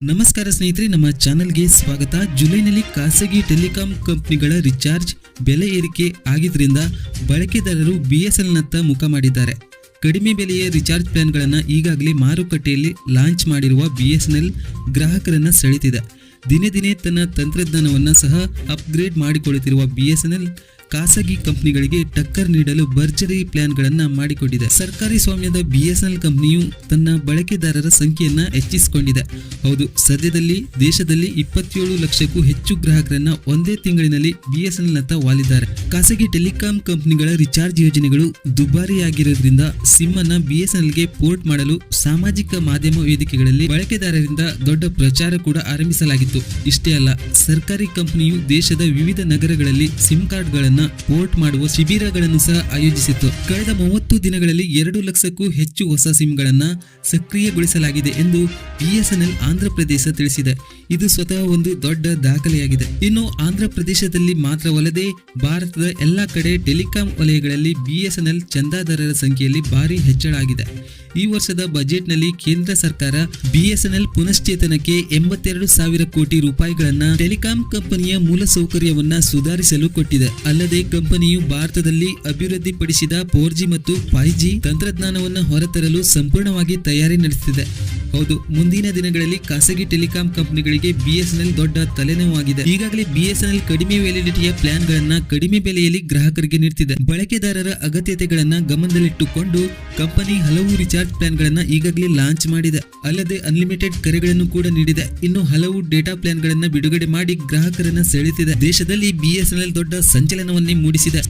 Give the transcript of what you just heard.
ನಮಸ್ಕಾರ ಸ್ನೇಹಿತರೆ, ನಮ್ಮ ಚಾನೆಲ್ಗೆ ಸ್ವಾಗತ. ಜುಲೈನಲ್ಲಿ ಖಾಸಗಿ ಟೆಲಿಕಾಂ ಕಂಪನಿಗಳ ರಿಚಾರ್ಜ್ ಬೆಲೆ ಏರಿಕೆ ಆಗಿದ್ದರಿಂದ ಬಳಕೆದಾರರು ಬಿ ಎಸ್ ಎಲ್ನತ್ತ ಮುಖ ಮಾಡಿದ್ದಾರೆ. ಕಡಿಮೆ ಬೆಲೆಯ ರಿಚಾರ್ಜ್ ಪ್ಲಾನ್ಗಳನ್ನು ಈಗಾಗಲೇ ಮಾರುಕಟ್ಟೆಯಲ್ಲಿ ಲಾಂಚ್ ಮಾಡಿರುವ ಬಿ ಎಸ್ ಎನ್ ಎಲ್ ಗ್ರಾಹಕರನ್ನು ಸೆಳೆತಿದೆ ದಿನೇ ದಿನೇ ತನ್ನ ತಂತ್ರಜ್ಞಾನವನ್ನು ಸಹ ಅಪ್ಗ್ರೇಡ್ ಮಾಡಿಕೊಳ್ಳುತ್ತಿರುವ ಬಿ ಎಸ್ ಎನ್ ಎಲ್ ಖಾಸಗಿ ಕಂಪನಿಗಳಿಗೆ ಟಕ್ಕರ್ ನೀಡಲು ಭರ್ಜರಿ ಪ್ಲಾನ್ಗಳನ್ನು ಮಾಡಿಕೊಂಡಿದೆ. ಸರ್ಕಾರಿ ಸ್ವಾಮ್ಯದ ಬಿಎಸ್ಎನ್ಎಲ್ ಕಂಪನಿಯು ತನ್ನ ಬಳಕೆದಾರರ ಸಂಖ್ಯೆಯನ್ನ ಹೆಚ್ಚಿಸಿಕೊಂಡಿದೆ. ಹೌದು, ಸದ್ಯದಲ್ಲಿ ದೇಶದಲ್ಲಿ ಇಪ್ಪತ್ತೇಳು ಲಕ್ಷಕ್ಕೂ ಹೆಚ್ಚು ಗ್ರಾಹಕರನ್ನ ಒಂದೇ ತಿಂಗಳಿನಲ್ಲಿ ಬಿಎಸ್ಎನ್ಎಲ್ ನತ್ತ ವಾಲಿದ್ದಾರೆ. ಖಾಸಗಿ ಟೆಲಿಕಾಂ ಕಂಪನಿಗಳ ರಿಚಾರ್ಜ್ ಯೋಜನೆಗಳು ದುಬಾರಿಯಾಗಿರೋದ್ರಿಂದ ಸಿಮ್ ಅನ್ನ ಬಿಎಸ್ಎನ್ಎಲ್ಗೆ ಪೋರ್ಟ್ ಮಾಡಲು ಸಾಮಾಜಿಕ ಮಾಧ್ಯಮ ವೇದಿಕೆಗಳಲ್ಲಿ ಬಳಕೆದಾರರಿಂದ ದೊಡ್ಡ ಪ್ರಚಾರ ಕೂಡ ಆರಂಭಿಸಲಾಗಿತ್ತು. ಇಷ್ಟೇ ಅಲ್ಲ, ಸರ್ಕಾರಿ ಕಂಪನಿಯು ದೇಶದ ವಿವಿಧ ನಗರಗಳಲ್ಲಿ ಸಿಮ್ ಕಾರ್ಡ್ಗಳನ್ನು ಪೋರ್ಟ್ ಮಾಡುವ ಶಿಬಿರಗಳನ್ನು ಸಹ ಆಯೋಜಿಸಿತ್ತು. ಕಳೆದ ಮೂವತ್ತು ದಿನಗಳಲ್ಲಿ ಎರಡು ಲಕ್ಷಕ್ಕೂ ಹೆಚ್ಚು ಹೊಸ ಸಿಮ್ಗಳನ್ನು ಸಕ್ರಿಯಗೊಳಿಸಲಾಗಿದೆ ಎಂದು ಬಿಎಸ್ಎನ್ಎಲ್ ಆಂಧ್ರ ಪ್ರದೇಶ ತಿಳಿಸಿದೆ. ಇದು ಸ್ವತಃ ಒಂದು ದೊಡ್ಡ ದಾಖಲೆಯಾಗಿದೆ. ಇನ್ನು ಆಂಧ್ರ ಪ್ರದೇಶದಲ್ಲಿ ಮಾತ್ರವಲ್ಲದೆ ಭಾರತದ ಎಲ್ಲಾ ಕಡೆ ಟೆಲಿಕಾಂ ವಲಯಗಳಲ್ಲಿ ಬಿಎಸ್ಎನ್ಎಲ್ ಚಂದಾದಾರರ ಸಂಖ್ಯೆಯಲ್ಲಿ ಭಾರಿ ಹೆಚ್ಚಳ ಆಗಿದೆ. ಈ ವರ್ಷದ ಬಜೆಟ್ನಲ್ಲಿ ಕೇಂದ್ರ ಸರ್ಕಾರ ಬಿಎಸ್ಎನ್ಎಲ್ ಪುನಶ್ಚೇತನಕ್ಕೆ ಎಂಬತ್ತೆರಡು ಸಾವಿರ ಕೋಟಿ ರೂಪಾಯಿಗಳನ್ನ ಟೆಲಿಕಾಂ ಕಂಪನಿಯ ಮೂಲಸೌಕರ್ಯವನ್ನು ಸುಧಾರಿಸಲು ಕೊಟ್ಟಿದೆ. ಅಲ್ಲದೆ ಕಂಪನಿಯು ಭಾರತದಲ್ಲಿ ಅಭಿವೃದ್ಧಿಪಡಿಸಿದ ಫೋರ್ ಜಿ ಮತ್ತು ಫೈವ್ ಜಿ ತಂತ್ರಜ್ಞಾನವನ್ನು ಹೊರತರಲು ಸಂಪೂರ್ಣವಾಗಿ ತಯಾರಿ ನಡೆಸುತ್ತಿದೆ ಹೌದು, ಮುಂದಿನ ದಿನಗಳಲ್ಲಿ ಖಾಸಗಿ ಟೆಲಿಕಾಂ ಕಂಪನಿಗಳಿಗೆ ಬಿಎಸ್ಎನ್ಎಲ್ ದೊಡ್ಡ ತಲೆನೋವಾಗಿದೆ. ಈಗಾಗಲೇ ಬಿಎಸ್ಎನ್ಎಲ್ ಕಡಿಮೆ ವ್ಯಾಲಿಡಿಟಿಯ ಪ್ಲಾನ್ ಗಳನ್ನ ಕಡಿಮೆ ಬೆಲೆಯಲ್ಲಿ ಗ್ರಾಹಕರಿಗೆ ನೀಡುತ್ತಿದೆ ಬಳಕೆದಾರರ ಅಗತ್ಯತೆಗಳನ್ನ ಗಮನದಲ್ಲಿಟ್ಟುಕೊಂಡು ಕಂಪನಿ ಹಲವು ರಿಚಾರ್ಜ್ ಪ್ಲಾನ್ ಗಳನ್ನ ಈಗಾಗಲೇ ಲಾಂಚ್ ಮಾಡಿದೆ. ಅಲ್ಲದೆ ಅನ್ಲಿಮಿಟೆಡ್ ಕರೆಗಳನ್ನು ಕೂಡ ನೀಡಿದೆ. ಇನ್ನು ಹಲವು ಡೇಟಾ ಪ್ಲಾನ್ ಗಳನ್ನ ಬಿಡುಗಡೆ ಮಾಡಿ ಗ್ರಾಹಕರನ್ನ ಸೆಳೆಯುತ್ತಿದೆ ದೇಶದಲ್ಲಿ ಬಿಎಸ್ಎನ್ಎಲ್ ದೊಡ್ಡ ಸಂಚಲನವನ್ನೇ ಮೂಡಿಸಿದೆ.